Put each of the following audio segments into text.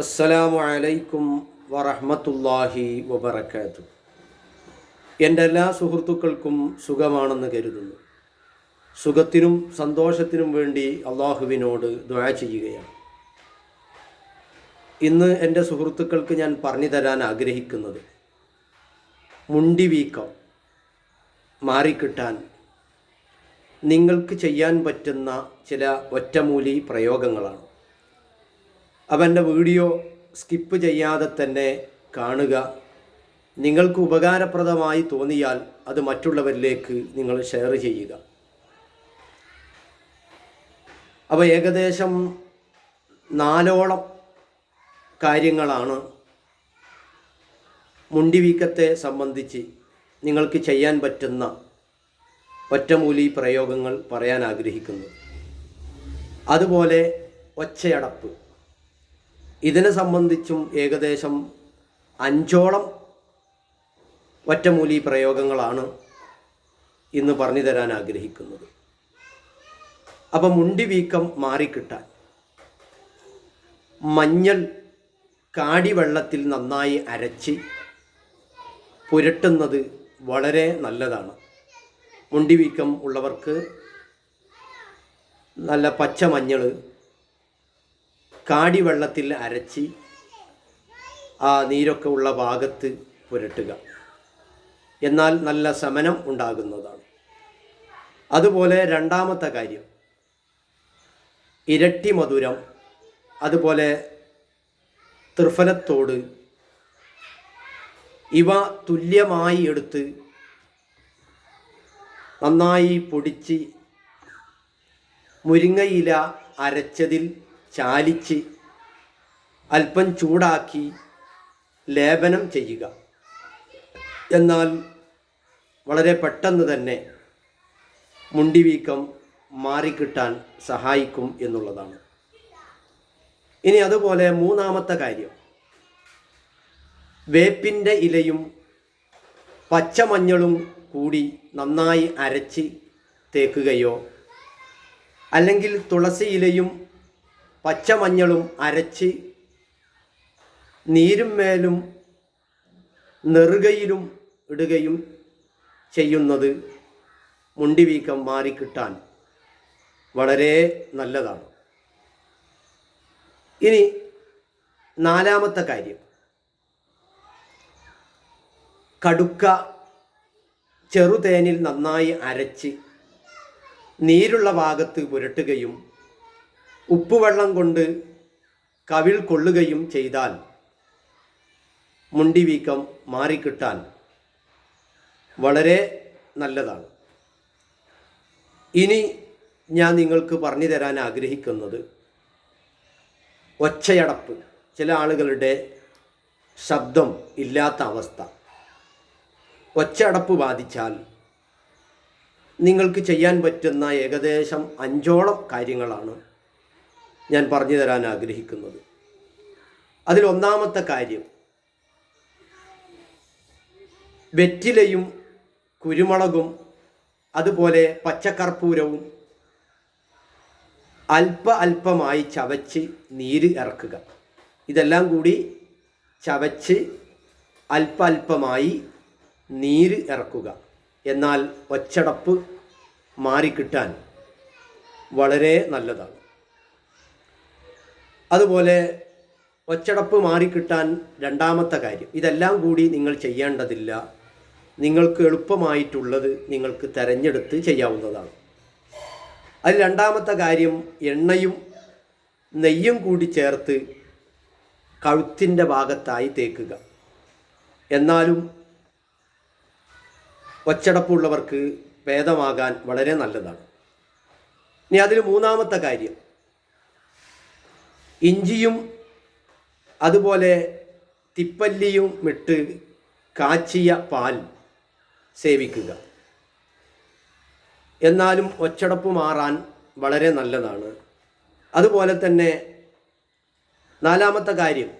അസ്സലാമു അലൈക്കും വറഹ്മത്തുള്ളാഹി വബർക്കാത്തു എന്റെ എല്ലാ സുഹൃത്തുക്കൾക്കും സുഖമാണെന്ന് കരുതുന്നു. സുഖത്തിനും സന്തോഷത്തിനും വേണ്ടി അള്ളാഹുവിനോട് ദ്വാ ചെയ്യുകയാണ്. ഇന്ന് എന്റെ സുഹൃത്തുക്കൾക്ക് ഞാൻ പറഞ്ഞു തരാൻ ആഗ്രഹിക്കുന്നത് മുണ്ടി വീക്കം മാറിക്കിട്ടാൻ നിങ്ങൾക്ക് ചെയ്യാൻ പറ്റുന്ന ചില ഒറ്റമൂലി പ്രയോഗങ്ങളാണ്. അവന്റെ വീഡിയോ സ്കിപ്പ് ചെയ്യാതെ തന്നെ കാണുക. നിങ്ങൾക്ക് ഉപകാരപ്രദമായി തോന്നിയാൽ അത് മറ്റുള്ളവരിലേക്ക് നിങ്ങൾ ഷെയർ ചെയ്യുക. അപ്പോൾ ഏകദേശം നാലോളം കാര്യങ്ങളാണ് മുണ്ടിവീക്കത്തെ സംബന്ധിച്ച് നിങ്ങൾക്ക് ചെയ്യാൻ പറ്റുന്ന ഒറ്റമൂലി പ്രയോഗങ്ങൾ പറയാൻ ആഗ്രഹിക്കുന്നു. അതുപോലെ ഒച്ചയടപ്പ്. ഇതിനെ സംബന്ധിച്ചും ഏകദേശം അഞ്ചോളം ഒറ്റമൂലി പ്രയോഗങ്ങളാണ് ഇന്ന് പറഞ്ഞു തരാൻ ആഗ്രഹിക്കുന്നത്. അപ്പം മുണ്ടി വീക്കം മാറിക്കിട്ടാൻ മഞ്ഞൾ കാടിവെള്ളത്തിൽ നന്നായി അരച്ച് പുരട്ടുന്നത് വളരെ നല്ലതാണ്. മുണ്ടിവീക്കം ഉള്ളവർക്ക് നല്ല പച്ച മഞ്ഞൾ കാടിവെള്ളത്തിൽ അരച്ച് ആ നീരൊക്കെ ഉള്ള ഭാഗത്ത് പുരട്ടുക. എന്നാൽ നല്ല സമനം ഉണ്ടാകുന്നതാണ്. അതുപോലെ രണ്ടാമത്തെ കാര്യം ഇരട്ടി മധുരം അതുപോലെ ത്രിഫലത്തോട് ഇവ തുല്യമായി എടുത്ത് നന്നായി പൊടിച്ച് മുരിങ്ങയില അരച്ചതിൽ ചാലിച്ച് അല്പം ചൂടാക്കി ലേപനം ചെയ്യുക. എന്നാൽ വളരെ പെട്ടെന്ന് തന്നെ മുണ്ടിവീക്കം മാറിക്കിട്ടാൻ സഹായിക്കും എന്നുള്ളതാണ്. ഇനി അതുപോലെ മൂന്നാമത്തെ കാര്യം. വേപ്പിന്റെ ഇലയും പച്ചമഞ്ഞളും കൂടി നന്നായി അരച്ച് തേക്കുകയോ അല്ലെങ്കിൽ തുളസി ഇലയും പച്ചമഞ്ഞളും അരച്ച് നീരും മേലും നെറുകയിലും ഇടുകയും ചെയ്യുന്നത് മുണ്ടിവീക്കം മാറിക്കിട്ടാൻ വളരെ നല്ലതാണ്. ഇനി നാലാമത്തെ കാര്യം. കടുക്ക ചെറുതേനിൽ നന്നായി അരച്ച് നീരുള്ള ഭാഗത്ത് പുരട്ടുകയും ഉപ്പുവെള്ളം കൊണ്ട് കവിൾ കൊള്ളുകയും ചെയ്താൽ മുണ്ടിവീക്കം മാറിക്കിട്ടാൻ വളരെ നല്ലതാണ്. ഇനി ഞാൻ നിങ്ങൾക്ക് പറഞ്ഞു തരാൻ ആഗ്രഹിക്കുന്നത് ഒച്ചയടപ്പ്. ചില ആളുകളുടെ ശബ്ദം ഇല്ലാത്ത അവസ്ഥ. ഒച്ചയടപ്പ് ബാധിച്ചാൽ നിങ്ങൾക്ക് ചെയ്യാൻ പറ്റുന്ന ഏകദേശം അഞ്ചോളം കാര്യങ്ങളാണ്. ഞാൻ പറഞ്ഞു തരാൻ ആഗ്രഹിക്കുന്നത്. അതിൽ ഒന്നാമത്തെ കാര്യം വെറ്റിലയും കുരുമുളകും അതുപോലെ പച്ചക്കർപ്പൂരവും അല്പ അല്പമായി ചവച്ച് നീര് ഇറക്കുക. ഇതെല്ലാം കൂടി ചവച്ച് അല്പ അല്പമായി നീര് ഇറക്കുക. എന്നാൽ ഒച്ചടപ്പ് മാറിക്കിട്ടാൻ വളരെ നല്ലതാണ്. അതുപോലെ ഒച്ചടപ്പ് മാറിക്കിട്ടാൻ രണ്ടാമത്തെ കാര്യം. ഇതെല്ലാം കൂടി നിങ്ങൾ ചെയ്യേണ്ടതില്ല. നിങ്ങൾക്ക് എളുപ്പമായിട്ടുള്ളത് നിങ്ങൾക്ക് തിരഞ്ഞെടുത്ത് ചെയ്യാവുന്നതാണ്. അതിൽ രണ്ടാമത്തെ കാര്യം എണ്ണയും നെയ്യും കൂടി ചേർത്ത് കഴുത്തിന്റെ ഭാഗത്തായി തേക്കുക. എന്നാലും ഒച്ചടപ്പുള്ളവർക്ക് ഭേദമാകാൻ വളരെ നല്ലതാണ്. ഇനി അതിൽ മൂന്നാമത്തെ കാര്യം. ഇഞ്ചിയും അതുപോലെ തിപ്പല്ലിയും ഇട്ട് കാച്ചിയ പാൽ സേവിക്കുക. എന്നാലും ഒച്ചടപ്പ് മാറാൻ വളരെ നല്ലതാണ്. അതുപോലെ തന്നെ നാലാമത്തെ കാര്യം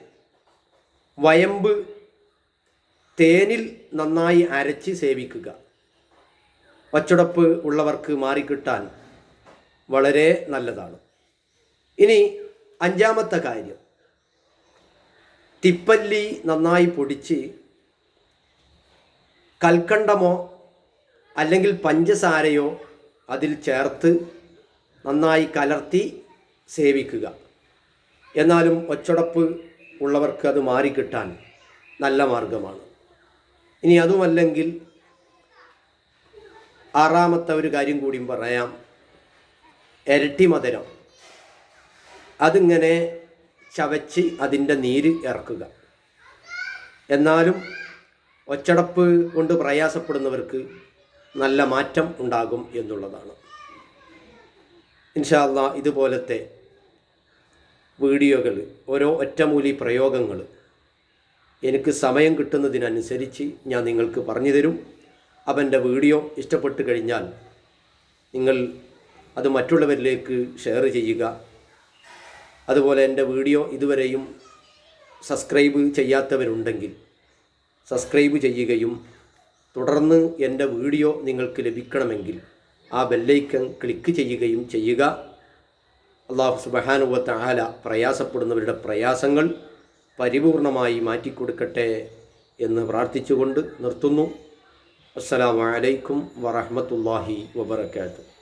വയമ്പ് തേനിൽ നന്നായി അരച്ച് സേവിക്കുക. ഒച്ചടപ്പ് ഉള്ളവർക്ക് മാറിക്കിട്ടാൻ വളരെ നല്ലതാണ്. ഇനി അഞ്ചാമത്തെ കാര്യം. തിപ്പല്ലി നന്നായി പൊടിച്ച് കൽക്കണ്ടമോ അല്ലെങ്കിൽ പഞ്ചസാരയോ അതിൽ ചേർത്ത് നന്നായി കലർത്തി സേവിക്കുക. എന്നാലും ഒച്ചടപ്പ് ഉള്ളവർക്ക് അത് മാറിക്കിട്ടാൻ നല്ല മാർഗമാണ്. ഇനി അതുമല്ലെങ്കിൽ ആറാമത്തെ ഒരു കാര്യം കൂടിയും പറയാം. ഇരട്ടി മധുരം. അതിങ്ങനെ ചവച്ച് അതിന്റെ നീര് ഇറക്കുക. എന്നാലും ഒച്ചടപ്പ് കൊണ്ട് പ്രയാസപ്പെടുന്നവർക്ക് നല്ല മാറ്റം ഉണ്ടാകും എന്നുള്ളതാണ്. ഇൻഷാല്ല ഇതുപോലത്തെ വീഡിയോകൾ ഓരോ ഒറ്റമൂലി പ്രയോഗങ്ങൾ എനിക്ക് സമയം കിട്ടുന്നതിനനുസരിച്ച് ഞാൻ നിങ്ങൾക്ക് പറഞ്ഞു തരും. അപ്പം എന്റെ വീഡിയോ ഇഷ്ടപ്പെട്ട് കഴിഞ്ഞാൽ നിങ്ങൾ അത് മറ്റുള്ളവരിലേക്ക് ഷെയർ ചെയ്യുക. അതുപോലെ എന്റെ വീഡിയോ ഇതുവരെയും സബ്സ്ക്രൈബ് ചെയ്യാത്തവരുണ്ടെങ്കിൽ സബ്സ്ക്രൈബ് ചെയ്യുകയും തുടർന്ന് എന്റെ വീഡിയോ നിങ്ങൾക്ക് ലഭിക്കണമെങ്കിൽ ആ ബെല്ലൈക്കൺ ക്ലിക്ക് ചെയ്യുകയും ചെയ്യുക. അള്ളാഹു സുബഹാനുവത്ത് ആല പ്രയാസപ്പെടുന്നവരുടെ പ്രയാസങ്ങൾ പരിപൂർണമായി മാറ്റിക്കൊടുക്കട്ടെ എന്ന് പ്രാർത്ഥിച്ചുകൊണ്ട് നിർത്തുന്നു. അസ്സലാമു അലൈക്കും വറഹ്മത്തുള്ളാഹി വബറകാതുഹു.